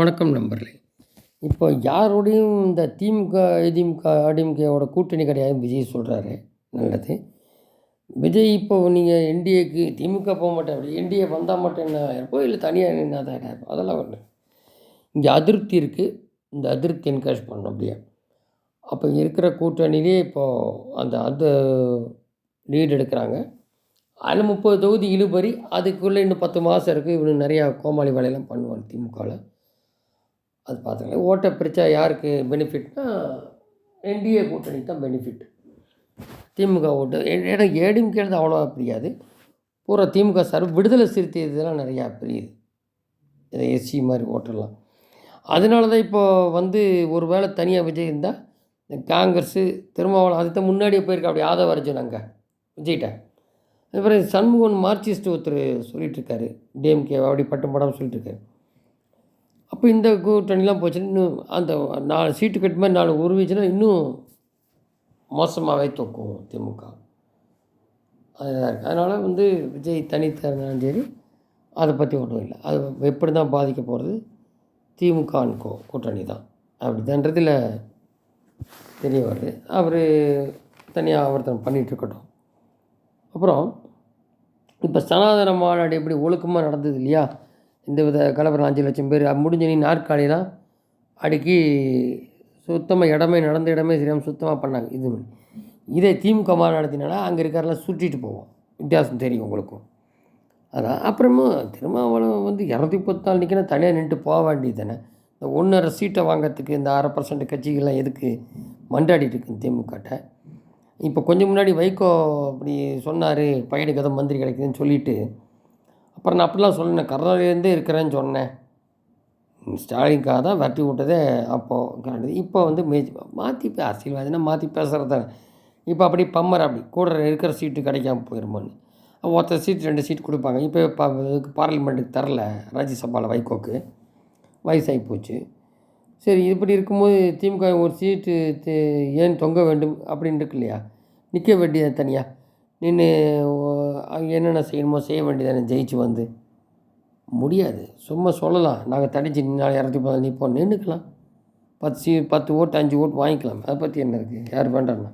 வணக்கம் நண்பர்களே. இப்போ யாரோடையும் இந்த திமுக அதிமுக அடிமுகையோட கூட்டணி கிடையாது விஜய் சொல்கிறாரு நல்லது. விஜய் இப்போ நீங்கள் என்டிஏக்கு திமுக போக மாட்டேன் அப்படி என்டிஏ வந்தால் மட்டும் என்ன இருப்போம் இல்லை தனியாக என்ன தான் இருப்போம் அதெல்லாம் ஒன்று இங்கே அதிருப்தி இருக்குது இந்த அதிருப்தி என்கரேஜ் பண்ணணும் அப்படியே. அப்போ இருக்கிற கூட்டணியிலே இப்போது அந்த அந்த லீடு எடுக்கிறாங்க. அதில் முப்பது தொகுதி இழுபறி அதுக்குள்ளே இன்னும் பத்து மாதம் இருக்குது இவனு நிறையா கோமாளி வேலையெல்லாம் பண்ணுவான் திமுகவில். அது பார்த்துக்கலாம் ஓட்டை பிரித்தா யாருக்கு பெனிஃபிட்னா என்டிஏ கூட்டணி தான் பெனிஃபிட் திமுக ஓட்டு. ஏன்னா ஏடிஎம்கேது அவ்வளோவா பிரியாது. பூரா திமுக சார் விடுதலை சிறுத்தை இதெல்லாம் நிறையா பிரியுது. இதை எஸ்சி மாதிரி ஓட்டெல்லாம். அதனால தான் இப்போ வந்து ஒரு வேளை தனியாக விஜய் இருந்தால் இந்த காங்கிரஸு திருமாவளம் அதுக்கு தான் முன்னாடியே போயிருக்கா. அப்படி ஆதவ அர்ஜுன் அங்கே. விஜய்கிட்ட. அதுக்கப்புறம் சண்முகன் மார்க்சிஸ்ட் ஒருத்தர் சொல்லிகிட்ருக்காரு டிஎம்கே அப்படி பட்டம் படம் சொல்லிட்டுருக்காரு அப்போ இந்த கூட்டணிலாம் போச்சுன்னா இன்னும் அந்த நாலு சீட்டு கட்டு மாதிரி நாலு உருவிச்சுன்னா இன்னும் மோசமாகவே தூக்கும் திமுக. அதுதான் இருக்குது அதனால் வந்து விஜய் தனித்தனாலும் சரி அதை பற்றி ஒன்றும் இல்லை. அது எப்படி தான் பாதிக்க போகிறது திமுக கோ கூட்டணி தான். அப்படி தான்றதில் தெரிய வருது. அவர் தனியாக அவர்த்தன் பண்ணிகிட்டு இருக்கட்டும். அப்புறம் இப்போ சனாதன மாநாடு எப்படி ஒழுக்கமாக நடந்தது இல்லையா? இந்த வித கலவரம் அஞ்சு லட்சம் பேர். முடிஞ்ச நீ நாற்காலிலாம் அடுக்கி சுத்தமாக இடமே நடந்த இடமே சரியாமல் சுத்தமாக பண்ணாங்க. இது பண்ணி. இதே திமுக மாநாடு நடத்தினா அங்கே இருக்கிறலாம் சுற்றிட்டு போவோம் வித்தியாசம் தெரியும் உங்களுக்கும் அதான். அப்புறமா திருமாவளவன் வந்து இரநூத்தி பத்து நாள் நிற்கணும் தனியாக நின்றுட்டு போக வேண்டியது தானே. இந்த ஒன்றரை சீட்டை வாங்கிறதுக்கு இந்த அரை பர்சன்ட் கட்சிகள்லாம் எதுக்கு மண்டாடிட்டு இருக்கு திமுகட்ட? இப்போ கொஞ்சம் முன்னாடி வைகோ அப்படி சொன்னார் பையனுக்கு எதோ மந்திரி கிடைக்குதுன்னு சொல்லிவிட்டு அப்புறம் நான் அப்படிலாம் சொன்னேன் கருணாநிதியிலேருந்தே இருக்கிறேன்னு சொன்னேன். ஸ்டாலினுக்காக தான் வெட்டி விட்டதே அப்போது கருணாநிதி இப்போ வந்து மேஜ் மாற்றி பே அரசியல்வாதினா மாற்றி பேசுகிறது தானே இப்போ அப்படி பம்மர் அப்படி கூட இருக்கிற சீட்டு கிடைக்காம போயிருமான்னு. ஒருத்தர் சீட் ரெண்டு சீட் கொடுப்பாங்க. இப்போ பா இதுக்கு பார்லிமெண்ட்டுக்கு தரல ராஜ்யசபாவில் வைகோக்கு. வயசாகி போச்சு. சரி இப்படி இருக்கும்போது திமுக ஒரு சீட்டு ஏன் தொங்க வேண்டும்? அப்படின்னு இருக்கு இல்லையா நிற்க வேண்டியது தனியாக நின்று என்னென்ன செய்யணுமோ செய்ய வேண்டியதானே ஜெயிச்சு வந்து. முடியாது. சும்மா சொல்லலாம். நாங்கள் தடிச்சு நின்னால் இரநூத்தி நீ நிற்போம் நின்றுக்கலாம் பத்து சி பத்து ஓட்டு அஞ்சு ஓட்டு வாங்கிக்கலாம். அதை பற்றி என்ன இருக்குது யார் வேண்டாம்னா?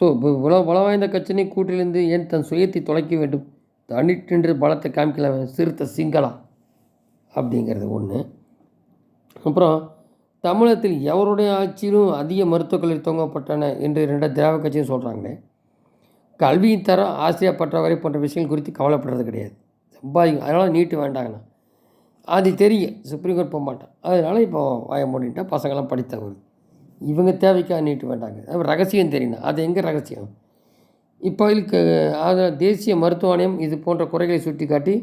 ஸோ இப்போ இவ்வளோ பலம் வாய்ந்த கட்சினை கூட்டிலிருந்து ஏன் தன் சுயத்தை தொலைக்க வேண்டும்? தனிட்டு பலத்தை காமிக்கலாம் சிறுத்தை சிங்களா. அப்படிங்கிறது ஒன்று அப்புறம் தமிழகத்தில் எவருடைய ஆட்சியிலும் அதிக மருத்துவக்கல்லூரி துவங்கப்பட்டன என்று ரெண்டு திராவிட கட்சியும் சொல்கிறாங்களே கல்வியின் தரம் ஆசிரியர் பற்றாக்குறை போன்ற விஷயங்கள் குறித்து கவலைப்படுறது கிடையாது. சம்பாதிக்கும் அதனால் நீட்டு வேண்டாங்கண்ணா. அது தெரியும். சுப்ரீம் கோர்ட் போக மாட்டான். அதனால் இப்போ வாய மூடிட்டா பசங்களாம் படித்த ஒரு இவங்க தேவைக்காக நீட்டு வேண்டாங்க. அது ரகசியம் தெரியணும் அது எங்கே ரகசியம்? இப்போ இதுக்கு அது தேசிய மருத்துவ ஆணையம் இது போன்ற குறைகளை சுட்டி காட்டி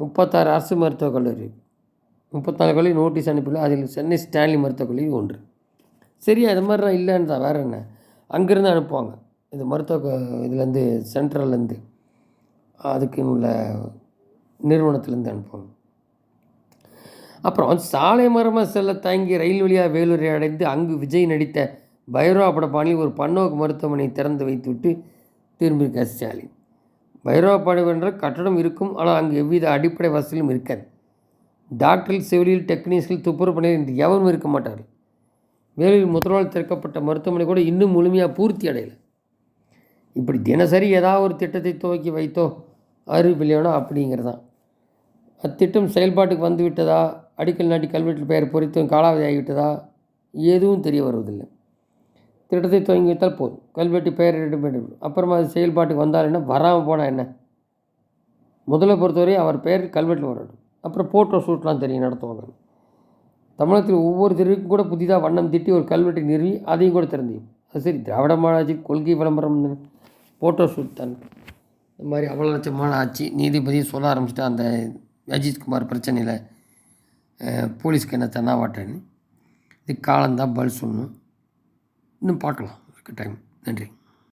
முப்பத்தாறு அரசு மருத்துவக் கல்லூரி முப்பத்தாறு கல்லூரி நோட்டீஸ் அனுப்பியுள்ள அதில் சென்னை ஸ்டான்லி மருத்துவக் கல்லூரி ஒன்று. சரியா அது மாதிரிலாம் இல்லைன்னு தான் வேறு என்ன? அங்கேருந்து அனுப்புவாங்க. இது மருத்துவ இதுலேருந்து சென்ட்ரல்லேருந்து அதுக்குன்னு உள்ள நிறுவனத்துலேருந்து அனுப்புவாங்க அப்புறம் சாலை மரமாக செல்ல தங்கி ரயில் வழியாக வேலூரை அடைந்து அங்கு விஜய் நடித்த பைரவா பட பாணியில் ஒரு பன்னோக்கு மருத்துவமனை திறந்து வைத்துவிட்டு திரும்பியிருக்கார் ஸ்டாலின். பைரவா படம் கட்டடம் இருக்கும் ஆனால் அங்கு எவ்வித அடிப்படை வசதியும் இருக்காது. டாக்டர்கள் செவிலியல் டெக்னீஷியல் துப்புரவு பணியில் இன்று எவரும் இருக்க மாட்டார்கள். வேலூரில் முதல்வர் திறக்கப்பட்ட மருத்துவமனை கூட இன்னும் முழுமையாக பூர்த்தி அடையலை. இப்படி தினசரி ஏதாவது ஒரு திட்டத்தை துவக்கி வைத்தோ அறிவில்லையோனோ அப்படிங்கிறதான். அத்திட்டம் செயல்பாட்டுக்கு வந்து விட்டதா? அடிக்கல் நாட்டி கல்வெட்டில் பெயர் பொறித்தும் காலாவதி ஆகிவிட்டதா? எதுவும் தெரிய வருவதில்லை. திட்டத்தை துவங்கி வைத்தால் போதும். கல்வெட்டு பெயர் இடம்பெறும் அப்புறமா அது செயல்பாட்டுக்கு வந்தால் என்ன? வராமல் போனால் என்ன? முதல்ல பொறுத்தவரை அவர் பெயர் கல்வெட்டில் வரணும் அப்புறம் போட்டோ ஷூட்லாம் தெரியும் நடத்துவாங்க. தமிழகத்தில் ஒவ்வொரு தெருவுக்கும் கூட புதிதாக வண்ணம் திட்டி ஒரு கல்வெட்டை நிறுவி அதையும் கூட திறந்தியும் அது சரி திராவிட மாநாட்சி கொள்கை விளம்பரம் ஃபோட்டோ ஷூட் தான் இந்த மாதிரி அவ்வளோ லட்சமான ஆட்சி நீதிபதி சொல்ல ஆரம்பிச்சிட்டா அந்த அஜித்குமார் பிரச்சனையில் போலீஸ்க்கு என்ன தன்னாவாட்டன்னு இது காலந்தான் பதில் சொல்லணும். இன்னும் பார்க்கலாம். இருக்க டைம் நன்றி.